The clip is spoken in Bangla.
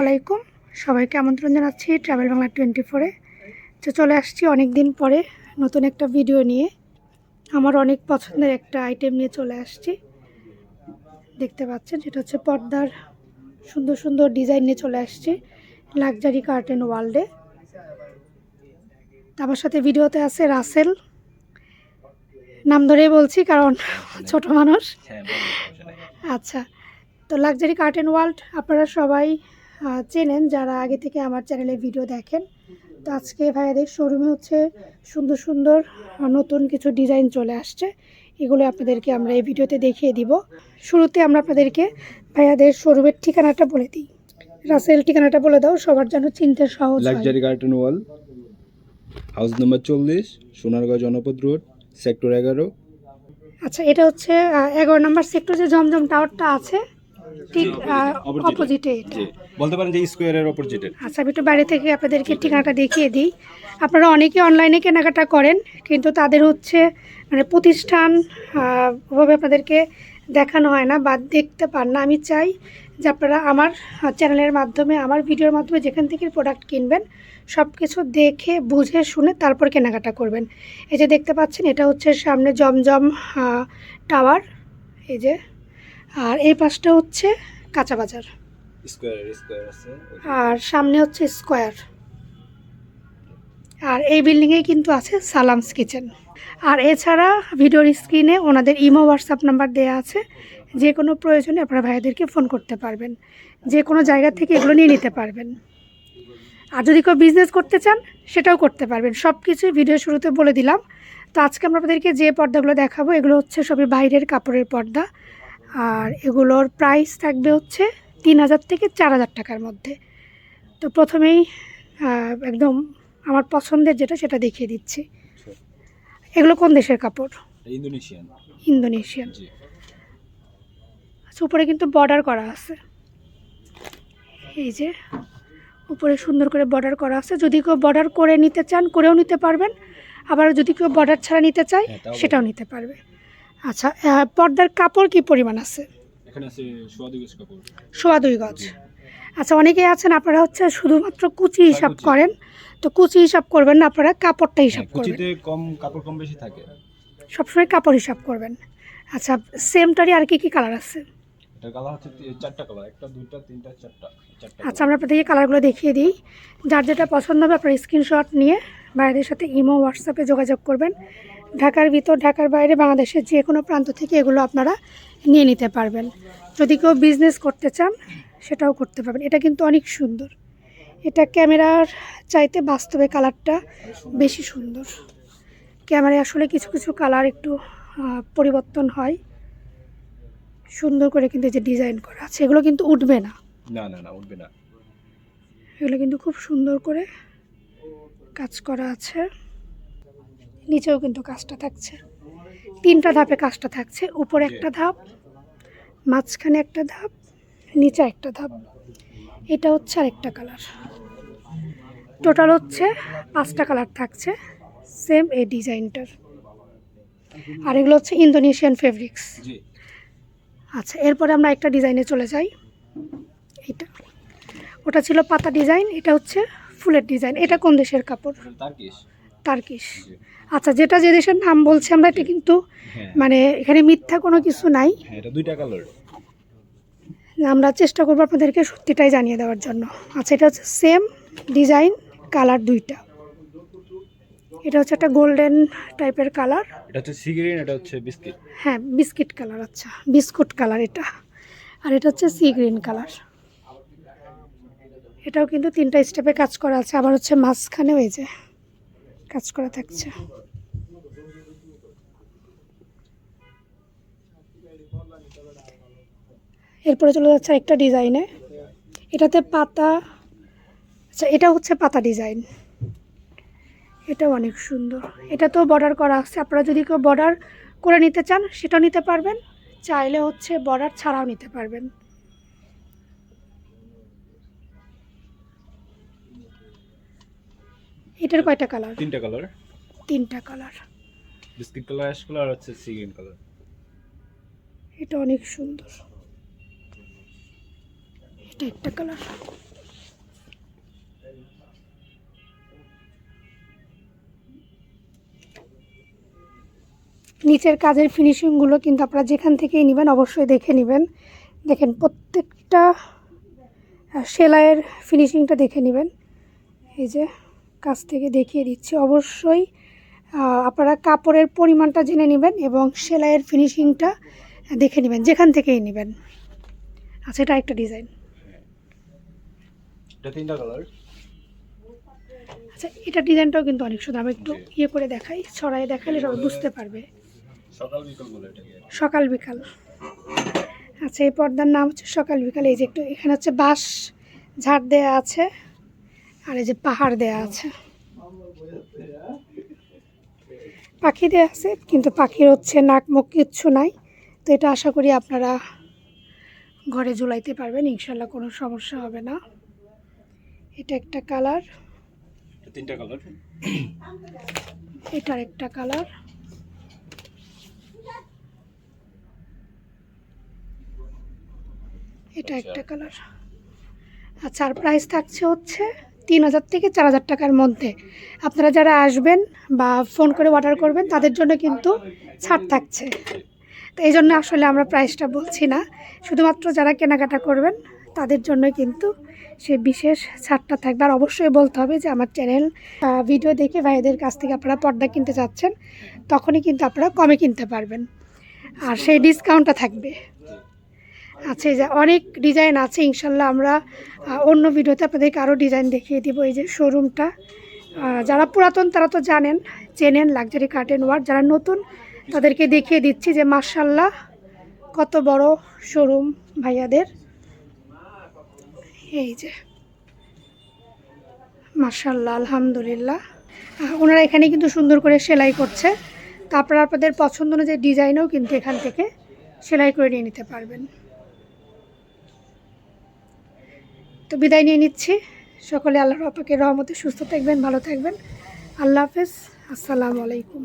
আলাইকুম। সবাইকে আমন্ত্রণ জানাচ্ছি ট্রাভেল বাংলা টোয়েন্টি ফোরে তো চলে আসছি অনেক দিন পরে নতুন একটা ভিডিও নিয়ে। আমার অনেক পছন্দের একটা আইটেম নিয়ে চলে আসছি। দেখতে পাচ্ছেন যেটা হচ্ছে পর্দার সুন্দর সুন্দর ডিজাইন নিয়ে চলে আসছি লাক্সারি কার্টেন ওয়ার্ল্ডে আমার সাথে ভিডিওতে আছে রাসেল নাম ধরেই বলছি কারণ ছোট মানুষ। আচ্ছা তো লাক্সারি কার্টেন ওয়ার্ল্ড আপনারা সবাই চেনেন যারা আগে থেকে আমার চ্যানেলে ভিডিও দেখেন। তো আজকে ভাইয়াদের শোরুমে হচ্ছে সুন্দর সুন্দর নতুন কিছু ডিজাইন চলে আসছে। এগুলো আপনাদেরকে আমরা এই ভিডিওতে দেখিয়ে দিব। শুরুতে আমরা আপনাদেরকে ভাইয়াদের শোরুমের ঠিকানাটা বলে দিই। রাসেল ঠিকানাটা বলে দাও সবার জন্য চিনতে সহজ luxury garden wall house number চল্লিশ সোনারগাঁও জনপদ রোড সেক্টর এগারো। আচ্ছা এটা হচ্ছে এগারো নম্বর সেক্টর যে জমজম টাওয়ারটা আছে ঠিক অপোজিটে এটা জি বলতে পারেন যে স্কোয়ারের অপোজিটে আচ্ছা আমি একটু বাইরে থেকে আপনাদেরকে ঠিকানাটা দেখিয়ে দিই। আপনারা অনেকে অনলাইনে কেনাকাটা করেন কিন্তু তাদের হচ্ছে মানে প্রতিষ্ঠান ওভাবে আপনাদেরকে দেখানো হয় না বা দেখতে পান না। আমি চাই যে আপনারা আমার চ্যানেলের মাধ্যমে আমার ভিডিওর মাধ্যমে যেখান থেকে প্রোডাক্ট কিনবেন সব কিছু দেখে বুঝে শুনে তারপর কেনাকাটা করবেন। এই যে দেখতে পাচ্ছেন এটা হচ্ছে সামনে জমজম টাওয়ার এই যে আর এই পাশটা হচ্ছে কাঁচা বাজার। আর সামনে হচ্ছে স্কোয়ার। আর এই বিল্ডিংয়ে কিন্তু আছে সালামস কিচেন। আর এছাড়া ভিডিওর স্ক্রিনে ওনাদের ইমো হোয়াটসঅ্যাপ নাম্বার দেওয়া আছে। যে কোনো প্রয়োজনে আপনারা ভাইয়াদেরকে ফোন করতে পারবেন। যে কোনো জায়গা থেকে এগুলো নিয়ে নিতে পারবেন। আর যদি কেউ বিজনেস করতে চান সেটাও করতে পারবেন। সব কিছুই ভিডিও শুরুতে বলে দিলাম। তো আজকে আমরা আপনাদেরকে যে পর্দাগুলো দেখাবো এগুলো হচ্ছে সবই বাইরের কাপড়ের পর্দা। আর এগুলোর প্রাইস থাকবে হচ্ছে তিন হাজার থেকে চার হাজার টাকার মধ্যে। তো প্রথমেই একদম আমার পছন্দের যেটা সেটা দেখিয়ে দিচ্ছি। এগুলো কোন দেশের কাপড়? ইন্দোনেশিয়ান। ইন্দোনেশিয়ান। আচ্ছা উপরে কিন্তু বর্ডার করা আছে। এই যে উপরে সুন্দর করে বর্ডার করা আছে। যদি কেউ বর্ডার করে নিতে চান করেও নিতে পারবেন। আবার যদি কেউ বর্ডার ছাড়া নিতে চায় হ্যাঁ, সেটাও নিতে পারবে। আচ্ছা পর্দার কাপড় কি পরিমাণ আছে? এখানে আছে সোয়া দুই কাপড়। সোয়া দুই গজ। আচ্ছা অনেকেই আছেন আপনারা হচ্ছে শুধুমাত্র কুচি হিসাব করেন। তো কুচি হিসাব করবেন না আপনারা কাপড়টা হিসাব করবেন কুচিতে কম কাপড় কম বেশি থাকে। সবসময় কাপড় হিসাব করবেন। আচ্ছা সেমটারই আর কি কি কালার আছে? আচ্ছা আমরা আপনাদেরকে কালারগুলো দেখিয়ে দিই। যার যেটা পছন্দ হবে আপনার স্ক্রিনশট নিয়ে বাইরের সাথে ইমো হোয়াটসঅ্যাপে যোগাযোগ করবেন। ঢাকার ভিতর ঢাকার বাইরে বাংলাদেশের যে কোনো প্রান্ত থেকে এগুলো আপনারা নিয়ে নিতে পারবেন। যদি কেউ বিজনেস করতে চান সেটাও করতে পারবেন। এটা কিন্তু অনেক সুন্দর। এটা ক্যামেরার চাইতে বাস্তবে কালারটা বেশি সুন্দর। ক্যামেরায় আসলে কিছু কিছু কালার একটু পরিবর্তন হয়। সুন্দর করে কিন্তু যে ডিজাইন করা আছে এগুলো কিন্তু উঠবে না। না না না উঠবে না। এগুলো কিন্তু খুব সুন্দর করে কাজ করা আছে। নিচেও কিন্তু কাজটা থাকছে। তিনটা ধাপে কাজটা থাকছে উপরে একটা ধাপ মাঝখানে একটা ধাপ নিচে একটা ধাপ। এটা হচ্ছে আরেকটা কালার। টোটাল হচ্ছে পাঁচটা কালার থাকছে সেম এই ডিজাইনটার। আর এগুলো হচ্ছে ইন্দোনেশিয়ান ফেব্রিক্স আচ্ছা এরপরে আমরা একটা ডিজাইনে চলে যাই। এটা ওটা ছিল পাতা ডিজাইন এটা হচ্ছে ফুলের ডিজাইন। এটা কোন দেশের কাপড়? তার্কিশ। তার্কিশ আচ্ছা যেটা যে দেশের নাম বলছি আমরা এটা কিন্তু হ্যাঁ। মানে এখানে মিথ্যা কোনো কিছু নাই। হ্যাঁ এটা দুইটা কালার আমরা চেষ্টা করব আপনাদেরকে সত্যিটাই জানিয়ে দেওয়ার জন্য। আচ্ছা এটা হচ্ছে সেম ডিজাইন কালার দুইটা। এটা হচ্ছে একটা গোল্ডেন টাইপের কালার এটা হচ্ছে সিগ্রিন এটা হচ্ছে বিস্কিট হ্যাঁ বিস্কিট কালার আচ্ছা। বিস্কুট কালার এটা। আর এটা হচ্ছে সি গ্রিন কালার এটাও কিন্তু তিনটা স্টেপে কাজ করা আছে। আবার হচ্ছে মাঝখানে এই যে কাজ করা থাকছে। এরপরে চলে যাচ্ছে একটা ডিজাইনে এটাতে পাতা আচ্ছা এটা হচ্ছে পাতা ডিজাইন এটাও অনেক সুন্দর। এটা তো বর্ডার করা আছে। আপনারা যদি কেউ বর্ডার করে নিতে চান সেটাও নিতে পারবেন। চাইলে হচ্ছে বর্ডার ছাড়াও নিতে পারবেন। এটার কয়টা কালার তিনটা কালার তিনটা colour biscuit colour ash colour আছে সি গ্রিন কালার এটা অনেক সুন্দর। এটা একটা কালার নিচের কাজের ফিনিশিংগুলো কিন্তু আপনারা যেখান থেকেই নেবেন অবশ্যই দেখে নেবেন। দেখেন প্রত্যেকটা সেলাইয়ের ফিনিশিংটা দেখে নেবেন। এই যে কাছ থেকে দেখিয়ে দিচ্ছি। অবশ্যই আপনারা কাপড়ের পরিমাণটা জেনে নেবেন এবং সেলাইয়ের ফিনিশিংটা দেখে নেবেন যেখান থেকেই নেবেন। আচ্ছা এটা একটা ডিজাইন তিনটা কালার আচ্ছা এটা ডিজাইনটাও কিন্তু অনেক সুন্দর। আমি একটু ইয়ে করে দেখাই ছড়াই দেখালে সবাই বুঝতে পারবে। সকাল বিকাল। আচ্ছা এই পর্দার নাম হচ্ছে সকাল বিকাল। এই যে একটু এখানে হচ্ছে বাঁশ ঝাড় দেয়া আছে। আর এই যে পাহাড় দেয়া আছে। পাখি দেয়া আছে কিন্তু পাখির হচ্ছে নাক মুখ কিচ্ছু নাই। তো এটা আশা করি আপনারা ঘরে ঝুলাইতে পারবেন ইনশাল্লাহ কোনো সমস্যা হবে না। এটা একটা কালার। তিনটা কালার। এটার একটা কালার। এটা একটা কালার। আচ্ছা আর প্রাইস থাকছে হচ্ছে তিন হাজার থেকে চার হাজার টাকার মধ্যে। আপনারা যারা আসবেন বা ফোন করে অর্ডার করবেন, তাদের জন্য কিন্তু ছাড় থাকছে। তো এই জন্য আসলে আমরা প্রাইসটা বলছি না। শুধুমাত্র যারা কেনাকাটা করবেন, তাদের জন্য কিন্তু সে বিশেষ ছাড়টা থাকবে। আর অবশ্যই বলতে হবে যে আমার চ্যানেল ভিডিও দেখে ভাইদের কাছ থেকে আপনারা পর্দা কিনতে চাচ্ছেন, তখনই কিন্তু আপনারা কমে কিনতে পারবেন। আর সেই ডিসকাউন্টটা থাকবে। এই যে অনেক ডিজাইন আছে, ইনশাল্লাহ আমরা অন্য ভিডিওতে আপনাদেরকে আরও ডিজাইন দেখিয়ে দিব এই যে শোরুমটা যারা পুরাতন তারা তো জানেন, চেনেন লাক্সারি কার্টেন ওয়ার্ড যারা নতুন, তাদেরকে দেখিয়ে দিচ্ছি যে মার্শাল্লাহ কত বড় শোরুম ভাইয়াদের। এই যে মার্শাল্লাহ আলহামদুলিল্লাহ। ওনারা এখানে কিন্তু সুন্দর করে সেলাই করছে। তা আপনারা আপনাদের পছন্দ অনুযায়ী ডিজাইনও কিন্তু এখান থেকে সেলাই করে নিয়ে নিতে পারবেন। তো বিদায় নিয়ে নিচ্ছি। সকলে আল্লাহর আপাকে রহমতে সুস্থ থাকবেন, ভালো থাকবেন। আল্লাহ হাফেজ। আসসালামু আলাইকুম।